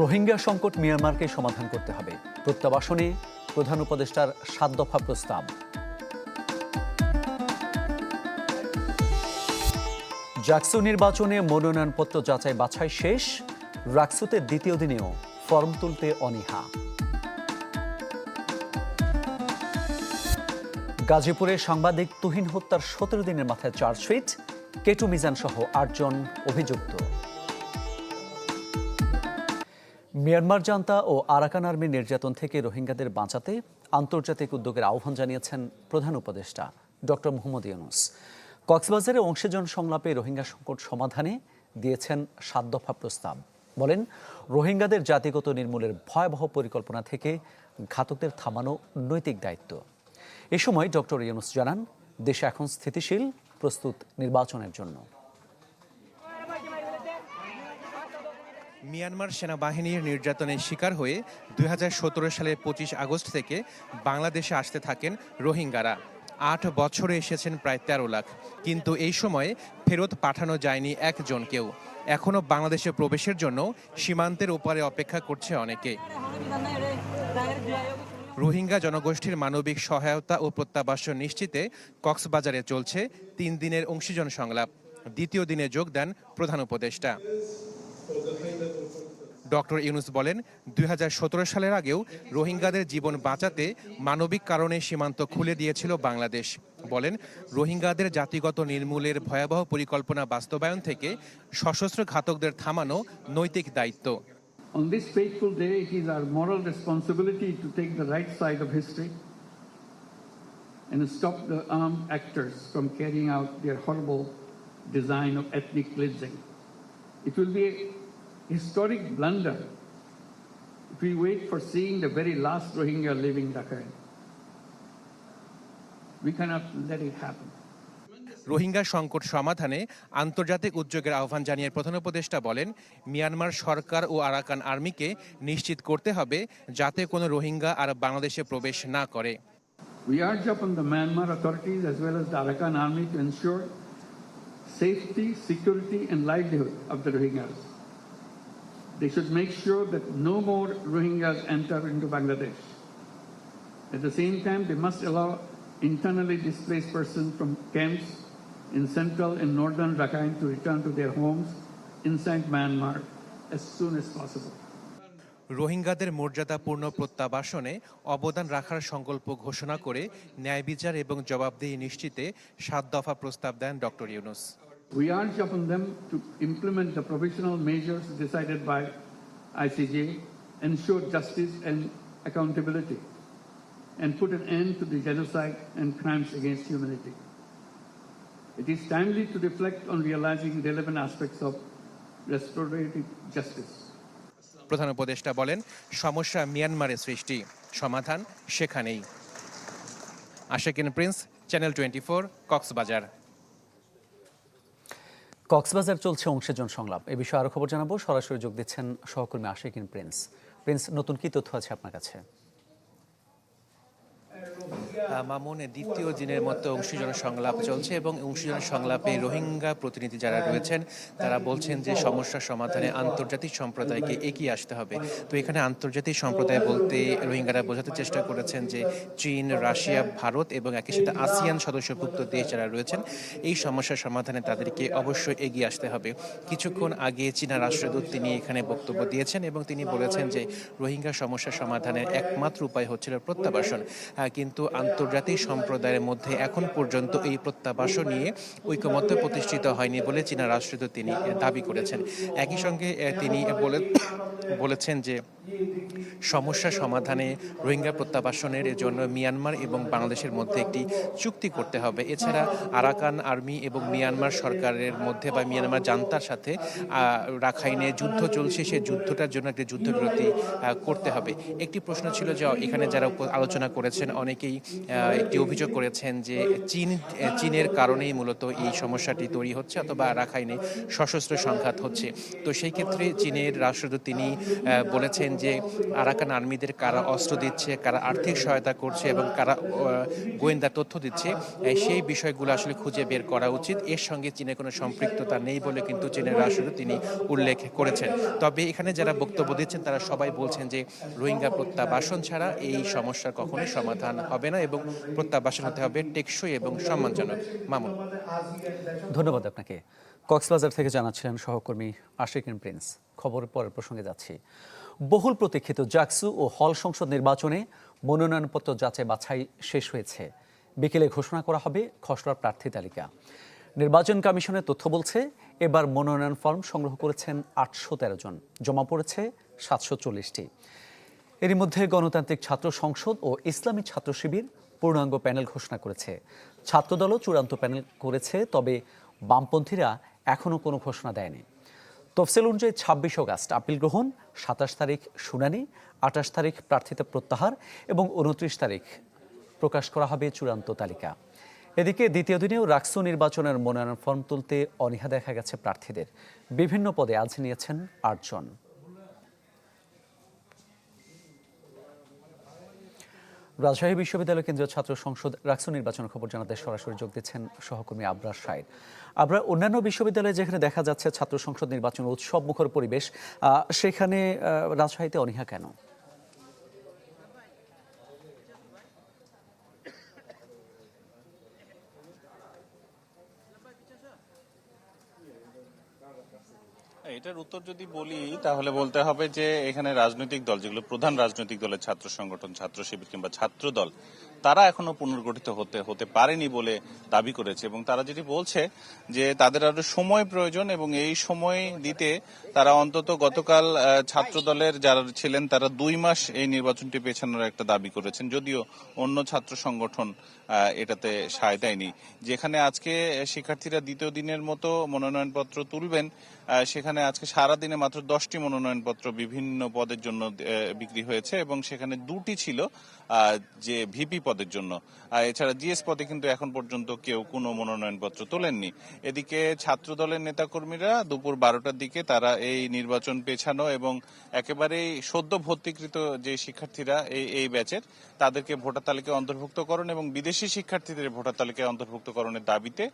রোহিঙ্গা সংকট মিয়ানমারকে সমাধান করতে হবে। প্রত্যাবাসনে প্রধান উপদেষ্টার সাত দফা প্রস্তাব। জাকসু নির্বাচনে মনোনয়নপত্র যাচাই বাছাই শেষ। রাকসুতে দ্বিতীয় দিনেও ফর্ম তুলতে অনীহা। গাজীপুরে সাংবাদিক তুহিন হত্যার সতেরো দিনের মাথায় চার্জশিট। কেটু মিজান সহ আটজন অভিযুক্ত। মিয়ানমার জান্তা ও আরাকান আর্মির নির্যাতন থেকে রোহিঙ্গাদের বাঁচাতে আন্তর্জাতিক উদ্যোগের আহ্বান জানিয়েছেন প্রধান উপদেষ্টা ডক্টর মোহাম্মদ ইউনুস। কক্সবাজারে অংশীজন সংলাপে রোহিঙ্গা সংকট সমাধানে দিয়েছেন সাত দফা প্রস্তাব। বলেন, রোহিঙ্গাদের জাতিগত নির্মূলের ভয়াবহ পরিকল্পনা থেকে ঘাতকদের থামানো নৈতিক দায়িত্ব। এ সময় ডক্টর ইউনুস জানান, দেশে এখন স্থিতিশীল, প্রস্তুত নির্বাচনের জন্য। মিয়ানমার সেনাবাহিনীর নির্যাতনের শিকার হয়ে দু হাজার সতেরো সালের পঁচিশ আগস্ট থেকে বাংলাদেশে আসতে থাকেন রোহিঙ্গারা। আট বছরে এসেছেন প্রায় তেরো লাখ। কিন্তু এই সময়ে ফেরত পাঠানো যায়নি একজনকেও। এখনও বাংলাদেশে প্রবেশের জন্য সীমান্তের ওপারে অপেক্ষা করছে অনেকে। রোহিঙ্গা জনগোষ্ঠীর মানবিক সহায়তা ও প্রত্যাবাসন নিশ্চিতে কক্সবাজারে চলছে তিন দিনের অংশীজন সংলাপ। দ্বিতীয় দিনে যোগ দেন প্রধান উপদেষ্টা। ডক্টর ইউনুস বলেন দুই হাজার সতেরো সালের আগেও রোহিঙ্গাদের জীবন বাঁচাতে মানবিক কারণে সীমান্ত খুলে দিয়েছিল বাংলাদেশ বলেন রোহিঙ্গাদের জাতিগত নির্মূলের ভয়াবহ পরিকল্পনা বাস্তবায়ন থেকে সশস্ত্র ঘাতকদের থামানো নৈতিক দায়িত্ব On this fateful day, it is our moral responsibility to take the right side of history and stop the armed actors from carrying out their horrible design of ethnic cleansing. It will be historic blunder if we wait for seeing the very last Rohingya living Rakhine. We cannot let it happen. Rohingya সংকট সমাধানে আন্তর্জাতিক উদ্যোগের আহ্বান জানিয়ে প্রধান উপদেষ্টা বলেন Myanmar সরকার ও Arakan আর্মিকে নিশ্চিত করতে হবে যাতে কোনো রোহিঙ্গা আর বাংলাদেশে প্রবেশ না করে We urge upon the Myanmar authorities as well as the Arakan army to ensure safety, security, and livelihood of the Rohingyas. They should make sure that no more Rohingyas enter into Bangladesh. At the same time, they must allow internally displaced persons from camps in central and northern Rakhine to return to their homes inside Myanmar as soon as possible. রোহিঙ্গাদের মর্যাদাপূর্ণ প্রত্যাবাসনে অবদান রাখার সংকল্প ঘোষণা করে ন্যায় বিচার এবং জবাবদিহি নিশ্চিতে সাত দফা প্রস্তাব দেন doctor Yunus We urge upon them to implement the provisional measures decided by ICJ, ensure justice and accountability, and put an end to the genocide and crimes against humanity. It is timely to reflect on realizing relevant aspects of restorative justice. প্রধান উপদেষ্টা বলেন সমস্যা মিয়ানমারের সৃষ্টি সমাধান সেখানেই Ashekin Prince channel twenty four Cox's Bazar Cox's Bazar চলছে অংশীজন সংলাপ। এ বিষয়ে আরও খবর জানাব। সরাসরি যোগ দিচ্ছেন সহকর্মী আশিকিন প্রিন্স। প্রিন্স, নতুন কি তথ্য আছে আপনার কাছে? মামুনে দ্বিতীয় দিনের মতো অংশীজন সংলাপ চলছে এবং অংশীজন সংলাপে রোহিঙ্গা প্রতিনিধি যারা রয়েছেন, তারা বলছেন যে সমস্যা সমাধানে আন্তর্জাতিক সম্প্রদায়কে এগিয়ে আসতে হবে। তো এখানে আন্তর্জাতিক সম্প্রদায় বলতে রোহিঙ্গারা বোঝাতে চেষ্টা করেছেন যে চীন, রাশিয়া, ভারত এবং একই সাথে আসিয়ান সদস্যভুক্ত দেশ যারা রয়েছেন, এই সমস্যা সমাধানে তাদেরকে অবশ্যই এগিয়ে আসতে হবে। কিছুক্ষণ আগে চীনা রাষ্ট্রদূত তিনি এখানে বক্তব্য দিয়েছেন এবং তিনি বলেছেন যে রোহিঙ্গা সমস্যা সমাধানের একমাত্র উপায় হচ্ছিল প্রত্যাবাসন। কিন্তু আন্তর্জাতিক সম্প্রদায়ের মধ্যে এখন পর্যন্ত এই প্রত্যাবাসন নিয়ে ঐকমত্য প্রতিষ্ঠিত হয়নি বলে চীনা রাষ্ট্রদূত তিনি দাবি করেছেন। একই সঙ্গে তিনি বলে, বলেছেন যে সমস্যা সমাধানে রোহিঙ্গা প্রত্যাবাসনের জন্য মিয়ানমার এবং বাংলাদেশের মধ্যে একটি চুক্তি করতে হবে। এছাড়া আরাকান আর্মি এবং মিয়ানমার সরকারের মধ্যে বা মিয়ানমার জান্তার সাথে রাখাইনে যুদ্ধ চলছে, সে যুদ্ধটার জন্য একটি যুদ্ধবিরতি করতে হবে। একটি প্রশ্ন ছিল যে, এখানে যারা আলোচনা করেছেন, অনেকেই একটি অভিযোগ করেছেন যে চীন চীনের কারণেই মূলত এই সমস্যাটি তৈরি হচ্ছে অথবা রাখাইনে সশস্ত্র সংঘাত হচ্ছে। তো সেই ক্ষেত্রে চীনের রাষ্ট্রদূত তিনি বলেছেন যে আরাকান আর্মিদের কারা অস্ত্র দিচ্ছে, কারা আর্থিক সহায়তা করছে এবং কারা গোয়েন্দা তথ্য দিচ্ছে সেই বিষয়গুলো আসলে খুঁজে বের করা উচিত। এর সঙ্গে চীনের কোনো সম্পৃক্ততা নেই বলে কিন্তু চীনের রাষ্ট্রদূত তিনি উল্লেখ করেছেন। তবে এখানে যারা বক্তব্য দিচ্ছেন তারা সবাই বলছেন যে রোহিঙ্গা প্রত্যাবাসন ছাড়া এই সমস্যার কখনোই সমাধান হবে না এবং প্রত্যাবাসন হতে হবে টেকসই এবং সম্মানজনক। মামুন। ধন্যবাদ আপনাকে। কক্সবাজার থেকে জানাচ্ছিলেন সহকর্মী আশিকিন প্রিন্স। খবর পরের প্রসঙ্গে যাচ্ছি। বহুল প্রতীক্ষিত জাকসু ও হল সংসদ নির্বাচনে মনোনয়নপত্র যাচাই বাছাই শেষ হয়েছে। বিকেলে ঘোষণা করা হবে খসড়া প্রার্থী তালিকা। নির্বাচন কমিশনের তথ্য বলছে, এবার মনোনয়ন ফর্ম সংগ্রহ করেছেন আটশো তেরো জন। জমা পড়েছে সাতশো চল্লিশটি। এরই মধ্যে গণতান্ত্রিক ছাত্র সংসদ ও ইসলামী ছাত্র শিবির পূর্ণাঙ্গ প্যানেল ঘোষণা করেছে। ছাত্রদলও চূড়ান্ত প্যানেল করেছে, তবে বামপন্থীরা এখনও কোনো ঘোষণা দেয়নি। তফসিল অনুযায়ী ছাব্বিশ অগাস্ট আপিল গ্রহণ, সাতাশ তারিখ শুনানি, আঠাশ তারিখ প্রার্থিতা প্রত্যাহার এবং উনত্রিশ তারিখ প্রকাশ করা হবে চূড়ান্ত তালিকা। এদিকে দ্বিতীয় দিনেও রাকসু নির্বাচনের মনোনয়ন ফর্ম তুলতে অনীহা দেখা গেছে প্রার্থীদের। বিভিন্ন পদে আজ নিয়েছেন আটজন। রাজশাহী বিশ্ববিদ্যালয় কেন্দ্রীয় ছাত্র সংসদ রাকসু নির্বাচন খবর জানাতে সরাসরি যোগ দিচ্ছেন সহকর্মী আবরার সাইদ আবরার অন্যান্য বিশ্ববিদ্যালয়ে যেখানে দেখা যাচ্ছে ছাত্র সংসদ নির্বাচন উৎসব মুখর পরিবেশ সেখানে রাজশাহীতে অনীহা কেন? উত্তর যদি বলি, তাহলে বলতে হবে যে এখানে রাজনৈতিক দল, যেগুলো প্রধান রাজনৈতিক দলের ছাত্র সংগঠন, ছাত্র শিবির কিংবা ছাত্র দল, তারা এখনও পুনর্গঠিত হতে হতে পারেনি বলে দাবি করেছে। এবং তারা যেটি বলছে যে তাদের আরও সময় প্রয়োজন এবং এই সময় দিতে তারা অন্তত গতকাল ছাত্র দলের যারা ছিলেন, তারা দুই মাস এই নির্বাচনটি পেছানোর একটা দাবি করেছেন। যদিও অন্য ছাত্র সংগঠন এটাতে সায় দেয়নি। যেখানে আজকে শিক্ষার্থীরা দ্বিতীয় দিনের মতো মনোনয়নপত্র তুলবেন সেখানে আজকে সারা দিনে মাত্র দশটি মনোনয়নপত্র বিভিন্ন পদের জন্য বিক্রি হয়েছে এবং সেখানে দুটি ছিল যে ভিপি পদের জন্য। এছাড়া জিএস পদে কিন্তু এখন পর্যন্ত কেউ কোনো মনোনয়নপত্র তোলেননি। এদিকে ছাত্র দলের নেতাকর্মীরা দুপুর বারোটার দিকে তারা এই নির্বাচন পেছানো এবং একেবারেই সদ্য ভর্তিকৃত যে শিক্ষার্থীরা এই এই ব্যাচের, তাদেরকে ভোটার তালিকায় অন্তর্ভুক্তকরণ এবং বিদেশি শিক্ষার্থীদের ভোটার তালিকায় অন্তর্ভুক্তকরণের দাবিতে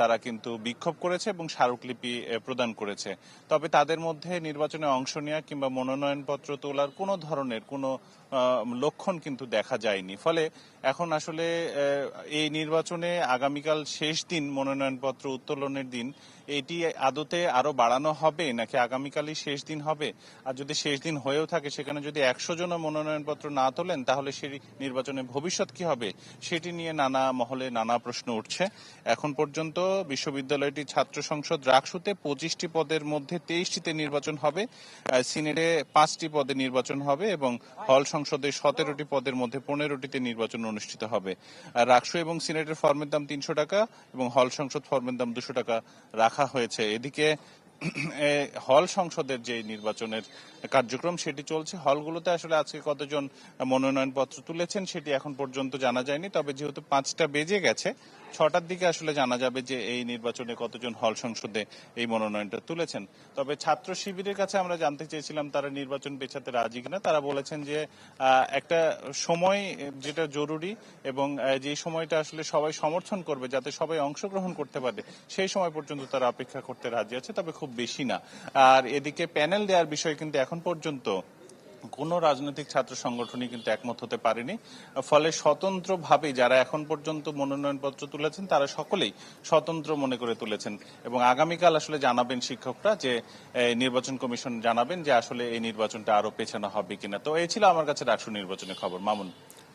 তারা কিন্তু বিক্ষোভ করেছে এবং স্মারকলিপি প্রদান করেছে। তবে তাদের মধ্যে নির্বাচনে অংশ নেওয়া কিংবা মনোনয়নপত্র তোলার কোনো ধরনের কোনো লক্ষণ কিন্তু দেখা যায়নি। ফলে এখন আসলে এই নির্বাচনে আগামীকাল শেষ দিন মনোনয়নপত্র উত্তোলনের দিন এটি আদতে আরও বাড়ানো হবে নাকি আগামীকালই শেষ দিন হবে? আর যদি শেষ দিন হয়েও থাকে, সেখানে যদি একশো জন মনোনয়নপত্র না তোলেন, তাহলে সেই নির্বাচনে ভবিষ্যৎ কি হবে? সেটি নিয়ে নানা মহলে নানা প্রশ্ন উঠছে। এখন পর্যন্ত বিশ্ববিদ্যালয়টি ছাত্র সংসদ রাকসুতে পঁচিশটি পদের মধ্যে তেইশটিতে নির্বাচন হবে সিনেটে পাঁচটি পদে নির্বাচন হবে এবং হল সংসদে সতেরোটি পদের মধ্যে পনেরোটিতে নির্বাচন অনুষ্ঠিত হবে। রাকসু এবং সিনেটের ফর্মের দাম তিনশো টাকা এবং হল সংসদ ফর্মের দাম দুশো টাকা রাখা হয়েছে। এদিকে হল সংসদের যে নির্বাচনের কার্যক্রম, সেটি চলছে। হলগুলোতে আসলে আজকে কতজন মনোনয়নপত্র তুলেছেন, সেটি এখন পর্যন্ত জানা যায়নি। তবে যেহেতু পাঁচটা বেজে গেছে ছটার দিকে আসলে জানা যাবে যে এই নির্বাচনে কতজন হল সংসদে এই মনোনয়নটা তুলেছেন। তবে ছাত্র শিবিরের কাছে আমরা জানতে চেয়েছিলাম তারা নির্বাচন পেছাতে রাজি কিনা। তারা বলেছেন যে একটা সময় যেটা জরুরি এবং যে সময়টা আসলে সবাই সমর্থন করবে যাতে সবাই অংশগ্রহণ করতে পারে, সেই সময় পর্যন্ত তারা অপেক্ষা করতে রাজি আছে, তবে খুব বেশি না। আর এদিকে প্যানেল দেওয়ার বিষয় কিন্তু এখন পর্যন্ত কোনো রাজনৈতিক ছাত্র সংগঠনই কিন্তু একমত হতে পারেনি। ফলে স্বতন্ত্রভাবে যারা এখন পর্যন্ত মনোনয়নপত্র তুলেছেন, তারা সকলেই স্বতন্ত্র মনে করে তুলেছেন। এবং আগামীকাল আসলে জানাবেন শিক্ষকরা যে নির্বাচন কমিশন জানাবেন যে আসলে এই নির্বাচনটা আরও পেছানো হবে কিনা। তো এই ছিল আমার কাছে রাষ্ট্র নির্বাচনের খবর। মামুন।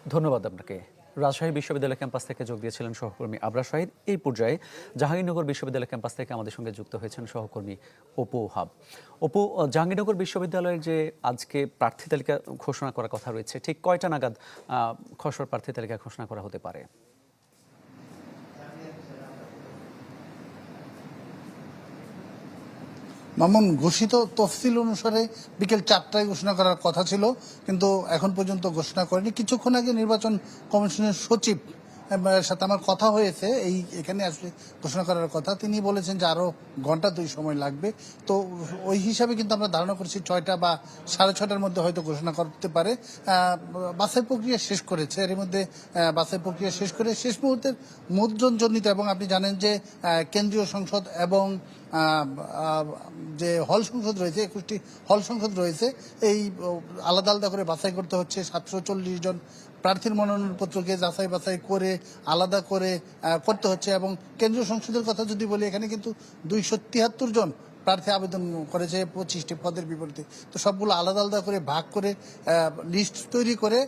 ধন্যবাদ আপনাকে। রাজশাহী বিশ্ববিদ্যালয় ক্যাম্পাস থেকে যোগ দিয়েছিলেন সহকর্মী আবরা শাহিদ। এই পর্যায়ে জাহাঙ্গীরনগর বিশ্ববিদ্যালয় ক্যাম্পাস থেকে আমাদের সঙ্গে যুক্ত হয়েছেন সহকর্মী অপু হাব। অপু জাহাঙ্গীরনগর বিশ্ববিদ্যালয়ের যে আজকে প্রার্থী তালিকা ঘোষণা করার কথা রয়েছে, ঠিক কয়টা নাগাদ খসড়া প্রার্থী তালিকা ঘোষণা করা হতে পারে? মামুন, ঘোষিত তফসিল অনুসারে বিকেল চারটায় ঘোষণা করার কথা ছিল, কিন্তু এখন পর্যন্ত ঘোষণা করেনি। কিছুক্ষণ আগে নির্বাচন কমিশনের সচিব সাথে আমার কথা হয়েছে, এই এখানে আসলে ঘোষণা করার কথা। তিনি বলেছেন যে আরও ঘণ্টা দুই সময় লাগবে। তো ওই হিসাবে কিন্তু আমরা ধারণা করছি ছয়টা বা সাড়ে ছয়টার মধ্যে হয়তো ঘোষণা করতে পারে। বাছাই প্রক্রিয়া শেষ করেছে। এর মধ্যে বাছাই প্রক্রিয়া শেষ করে শেষ মুহূর্তের মুদ্রণজনিত এবং আপনি জানেন যে কেন্দ্রীয় সংসদ এবং যে হল সংসদ রয়েছে, একুশটি হল সংসদ রয়েছে, এই আলাদা আলাদা করে বাছাই করতে হচ্ছে। সাতশো চল্লিশ জন প্রার্থীর মনোনয়নপত্রকে যাচাই বাছাই করে, আলাদা করে করতে হচ্ছে। এবং কেন্দ্রীয় সংসদের কথা যদি বলি, এখানে কিন্তু দুইশো তিয়াত্তর জন প্রার্থী আবেদন করেছে পঁচিশটি পদের বিপরীতে। তো সবগুলো আলাদা আলাদা করে ভাগ করে লিস্ট তৈরি করে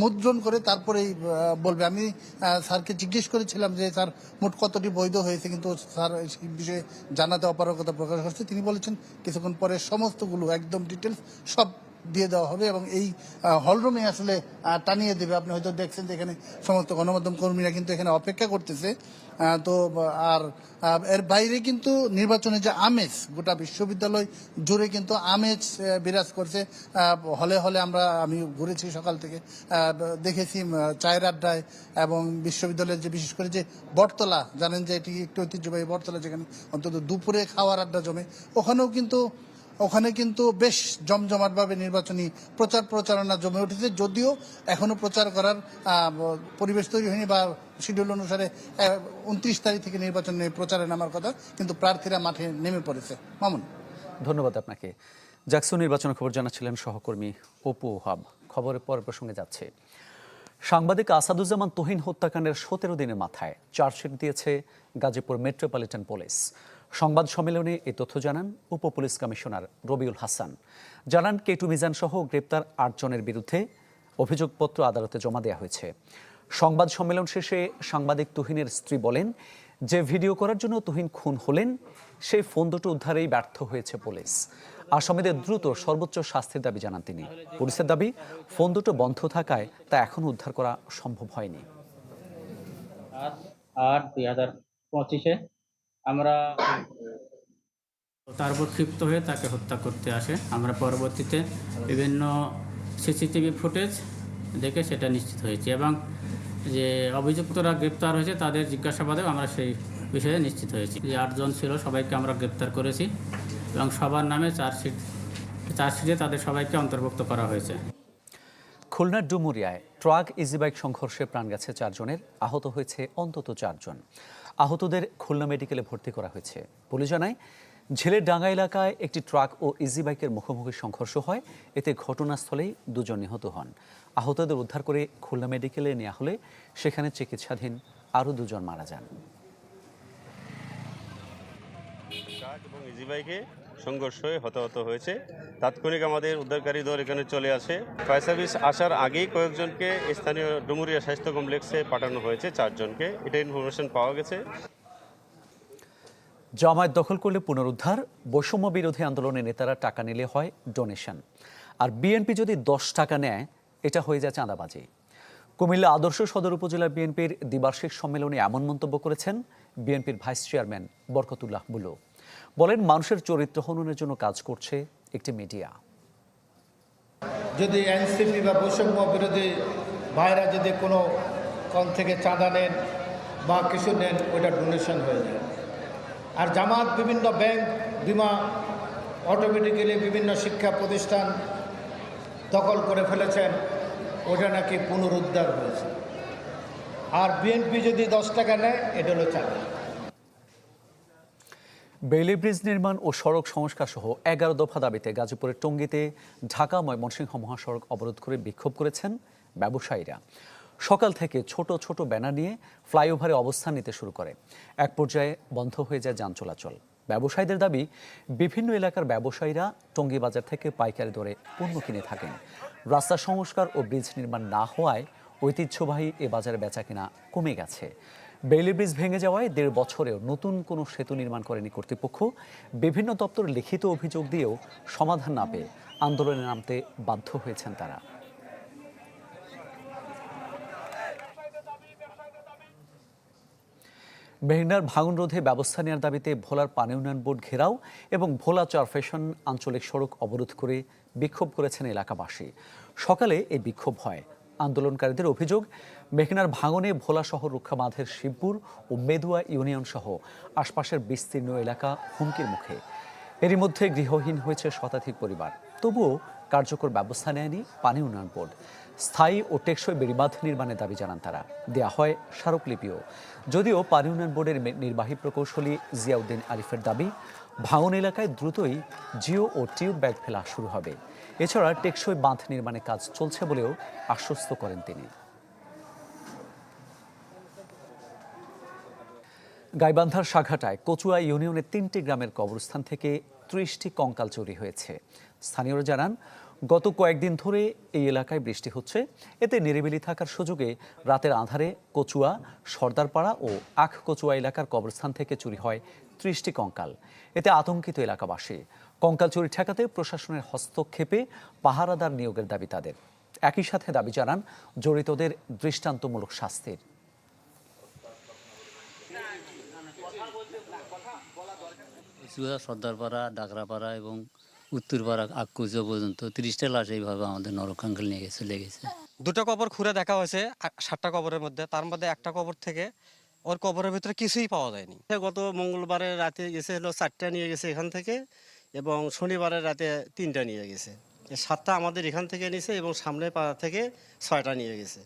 মুদ্রণ করে তারপরেই বলবে। আমি স্যারকে জিজ্ঞেস করেছিলাম যে, স্যার, মোট কতটি বৈধ হয়েছে? কিন্তু স্যার সেই বিষয়ে জানাতে অপারগতা প্রকাশ করছে। তিনি বলেছেন, কিছুক্ষণ পরে সমস্তগুলো, একদম ডিটেলস সব দিয়ে দেওয়া হবে এবং এই হলরুমে আসলে টানিয়ে দেবে। আপনি হয়তো দেখছেন যে এখানে সমস্ত গণমাধ্যম কর্মীরা কিন্তু এখানে অপেক্ষা করতেছে। তো আর এর বাইরে কিন্তু নির্বাচনে যে আমেজ, গোটা বিশ্ববিদ্যালয় জুড়ে কিন্তু আমেজ বিরাজ করছে। হলে হলে আমরা, আমি ঘুরেছি সকাল থেকে দেখেছি চায়ের আড্ডায় এবং বিশ্ববিদ্যালয়ের যে, বিশেষ করে যে বটতলা, জানেন যে এটি একটি ঐতিহ্যবাহী বটতলা যেখানে অন্তত দুপুরে খাওয়ার আড্ডা জমে। ওখানেও কিন্তু ওখানে কিন্তু বেশ জমজমাটভাবে নির্বাচনী প্রচার প্রচারণা জমে উঠেছে। যদিও এখনও প্রচার করার পরিবেশ তৈরি হয়নি বা শিডিউল অনুসারে উনত্রিশ তারিখ থেকে নির্বাচনে প্রচারে নামার কথা, কিন্তু প্রার্থীরা মাঠে নেমে পড়েছে। মামুন। ধন্যবাদ আপনাকে। জাকসু নির্বাচনের খবর জানাচ্ছিলেন সহকর্মী অপু হাব। খবরের পর প্রসঙ্গে যাচ্ছে, সাংবাদিক আসাদুজ্জামান তুহিন হত্যাকাণ্ডের সতেরো দিনের মাথায় চার্জশিট দিয়েছে গাজীপুর মেট্রোপলিটন পুলিশ। সংবাদ সম্মেলনে এই তথ্য জানান উপ পুলিশ কমিশনার রবিউল হাসান। জানান কেটু মিজান সহ গ্রেপ্তার আটজনের বিরুদ্ধে অভিযোগপত্র আদালতে জমা দেওয়া হয়েছে। সংবাদ সম্মেলন শেষে সাংবাদিক তুহিনের স্ত্রী বলেন, যে ভিডিও করার জন্য তুহিন খুন হলেন সেই ফোন দুটো উদ্ধারেই ব্যর্থ হয়েছে পুলিশ। আসামিদের দ্রুত সর্বোচ্চ শাস্তির দাবি জানান তিনি। পুলিশের দাবি, ফোন দুটো বন্ধ থাকায় তা এখন উদ্ধার করা সম্ভব হয়নি। আট দুই হাজার পঁচিশে আমরা তার উপর ক্ষিপ্ত হয়ে তাকে হত্যা করতে আসে। আমরা পরবর্তীতে বিভিন্ন সিসিটিভি ফুটেজ দেখে সেটা নিশ্চিত হয়েছি এবং যে অভিযুক্তরা গ্রেপ্তার হয়েছে তাদের জিজ্ঞাসাবাদেও আমরা সেই বিষয়ে নিশ্চিত হয়েছি। যে আটজন ছিল সবাইকে আমরা গ্রেপ্তার করেছি এবং সবার নামে চার্জশিট চার্জশিটে তাদের সবাইকে অন্তর্ভুক্ত করা হয়েছে। খুলনার ডুমুরিয়ায় ট্রাক ইজিবাইক সংঘর্ষে প্রাণ গেছে চারজনের আহত হয়েছে অন্তত চারজন। আহতদের খুলনা মেডিকেলে ভর্তি করা হয়েছে। পুলিশ জানায়, ঝেলের ডাঙ্গা এলাকায় একটি ট্রাক ও ইজি বাইকের মুখোমুখি সংঘর্ষ হয়। এতে ঘটনাস্থলেই দুজন নিহত হন। আহতদের উদ্ধার করে খুলনা মেডিকেলে নেওয়া হলে সেখানে চিকিৎসাধীন আরও দুজন মারা যান। সংঘর্ষ হতাহত হয়েছে। তাৎক্ষণিক আমাদের উদ্ধারকারী দল এখানে চলে আসে। ফায়ার সার্ভিস আসার আগেই কয়েকজনকে স্থানীয় ডুমুরিয়া স্বাস্থ্য কমপ্লেক্সে পাঠানো হয়েছে, চারজনকে। এটা ইনফরমেশন পাওয়া গেছে। জামায়াত দখল করলে পুনরুদ্ধার, বৈষম্য বিরোধী আন্দোলনের নেতারা টাকা নিলে হয় ডোনেশন। আর বিএনপি যদি দশ টাকা নেয়, এটা হয়ে যায় চাঁদাবাজি। কুমিল্লা আদর্শ সদর উপজেলা বিএনপির দ্বিবার্ষিক সম্মেলনে এমন মন্তব্য করেছেন বিএনপির ভাইস চেয়ারম্যান বরকতুল্লাহ বুলু। বলেন, মানুষের চরিত্র হননের জন্য কাজ করছে একটি মিডিয়া। যদি এনসিপি বা বৈষম্য বিরোধী ভাইরা যদি কোনো কন থেকে চাঁদা নেন বা কিছু নেন ওটা ডোনেশন হয়ে যায়। আর জামাত, বিভিন্ন ব্যাংক, বিমা অটোমেটিক্যালি বিভিন্ন শিক্ষা প্রতিষ্ঠান দখল করে ফেলেছেন ওটা নাকি পুনরুদ্ধার হয়েছে। আর বিএনপি যদি দশ টাকা নেয়, এটা হলো চাঁদা। বেইলি ব্রিজ নির্মাণ ও সড়ক সংস্কার সহ এগারো দফা দাবিতে গাজীপুরের টঙ্গীতে ঢাকা ময়মনসিংহ মহাসড়ক অবরোধ করে বিক্ষোভ করেছেন ব্যবসায়ীরা। সকাল থেকে ছোট ছোট ব্যানার নিয়ে ফ্লাইওভারে অবস্থান নিতে শুরু করে। এক পর্যায়ে বন্ধ হয়ে যায় যান চলাচল। ব্যবসায়ীদের দাবি, বিভিন্ন এলাকার ব্যবসায়ীরা টঙ্গী বাজার থেকে পাইকারি দরে পণ্য কিনে থাকেন। রাস্তা সংস্কার ও ব্রিজ নির্মাণ না হওয়ায় ঐতিহ্যবাহী এ বাজারে বেচাকেনা কমে গেছে। বেইলি ব্রিজ ভেঙে যাওয়ায় দেড় বছরেও নতুন কোনো সেতু নির্মাণ করেনি কর্তৃপক্ষ। বিভিন্ন দপ্তর লিখিত অভিযোগ দিয়েও সমাধান না পেয়ে আন্দোলনে নামতে বাধ্য হয়েছেন তারা। মেঘনার ভাঙন রোধে ব্যবস্থা নেওয়ার দাবিতে ভোলার পানি উন্নয়ন বোর্ড ঘেরাও এবং ভোলা চরফেশন আঞ্চলিক সড়ক অবরোধ করে বিক্ষোভ করেছেন এলাকাবাসী। সকালে এই বিক্ষোভ হয়। আন্দোলনকারীদের অভিযোগ, মেঘনার ভাঙনে ভোলা শহর রক্ষা বাঁধের শিবপুর ও মেদুয়া ইউনিয়ন সহ আশপাশের বিস্তীর্ণ এলাকা হুমকির মুখে। এরই মধ্যে গৃহহীন হয়েছে শতাধিক পরিবার। তবুও কার্যকর ব্যবস্থা নেয়নি পানি উন্নয়ন বোর্ড। স্থায়ী ও টেকসই বেড়িবাঁধ নির্মাণের দাবি জানান তারা। দেয়া হয় স্মারকলিপিও। যদিও পানি উন্নয়ন বোর্ডের নির্বাহী প্রকৌশলী জিয়াউদ্দিন আরিফের দাবি, ভাঙন এলাকায় দ্রুতই জিও ও টিউব ব্যাগ ফেলা শুরু হবে। এছাড়া টেকসই বাঁধ নির্মাণের কাজ চলছে বলেও আশ্বস্ত করেন তিনি। গাইবান্ধার সাঘাটায় কচুয়া ইউনিয়নের তিনটি গ্রামের কবরস্থান থেকে ত্রিশটি কঙ্কাল চুরি হয়েছে। স্থানীয়রা জানান, গত কয়েকদিন ধরে এই এলাকায় বৃষ্টি হচ্ছে। এতে নিরিবিলি থাকার সুযোগে রাতের আধারে কচুয়া, সর্দারপাড়া ও আখ কচুয়া এলাকার কবরস্থান থেকে চুরি হয় ত্রিশটি কঙ্কাল। এতে আতঙ্কিত এলাকাবাসী। কঙ্কাল চুরি ঠেকাতে প্রশাসনের হস্তক্ষেপে পাহারাদার নিয়োগের দাবি তাদের। একই সাথে দাবি জানান জড়িতদের দৃষ্টান্তমূলক শাস্তির। সর্দারপাড়া ডাকরাপাড়া এবং উত্তরপাড়া আক্কুজো পর্যন্ত তিরিশটা লাশ এইভাবে আমাদের নরকাঙ্কাল নিয়ে গেছে লেগেছে। দুটো কবর খুঁড়ে দেখা হয়েছে সাতটা কবরের মধ্যে। তার মধ্যে একটা কবর থেকে ওর কবরের ভিতরে কিছুই পাওয়া যায়নি। গত মঙ্গলবারের রাতে গেছে হলো চারটা নিয়ে গেছে এখান থেকে এবং শনিবারের রাতে তিনটা নিয়ে গেছে। সাতটা আমাদের এখান থেকে নিয়েছে এবং সামনে পাড়া থেকে ছয়টা নিয়ে গেছে।